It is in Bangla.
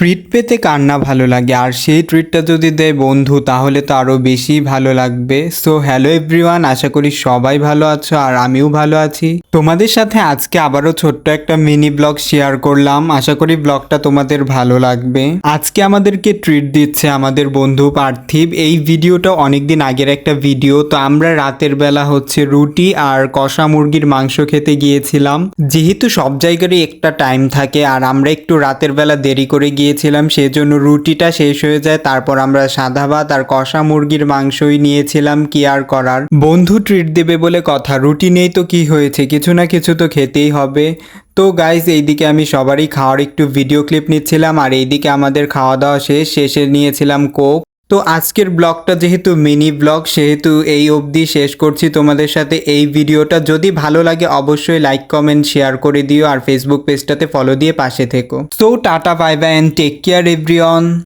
ট্রিট পেতে কার না ভালো লাগে? আর সেই ট্রিটটা যদি দেয় বন্ধু, তাহলে তো আরও বেশি ভালো লাগবে। সো হ্যালো এভরিওয়ান আশা করি সবাই ভালো আছো আর আমিও ভালো আছি। তোমাদের সাথে আজকে আবারও ছোট্ট একটা মিনি ব্লগ শেয়ার করলাম। আশা করি ব্লগটা তোমাদের ভালো লাগবে। আজকে আমাদেরকে ট্রিট দিচ্ছে আমাদের বন্ধু পার্থিব। এই ভিডিওটা অনেকদিন আগের একটা ভিডিও তো আমরা রাতের বেলা হচ্ছে রুটি আর কষা মুরগির মাংস খেতে গিয়েছিলাম। যেহেতু সব জায়গারই একটা টাইম থাকে, আর আমরা একটু রাতের বেলা দেরি করে গিয়েছিলাম সেজন্য রুটিটা শেষ হয়ে যায়। তারপর আমরা সাদা ভাত আর কষা মুরগির মাংসই নিয়েছিলাম কি আর করার। বন্ধু ট্রিট দেবে বলে কথা, রুটি নেই তো কি হয়েছে? কিছু না কিছু তো খেতেই হবে। তো গাইজ এইদিকে আমি সবারই খাওয়ার একটু ভিডিও ক্লিপ নিচ্ছিলাম, আর এইদিকে আমাদের খাওয়া দাওয়া শেষ। শেষে নিয়েছিলাম কোক তো আজকের ব্লগটা যেহেতু মিনি ব্লগ, সেহেতু এই অবধি শেষ করছি তোমাদের সাথে এই ভিডিওটা। যদি ভালো লাগে অবশ্যই লাইক কমেন্ট শেয়ার করে দিও আর ফেসবুক পেজটাতে ফলো দিয়ে পাশে থেকো। So tata bye bye and take care everyone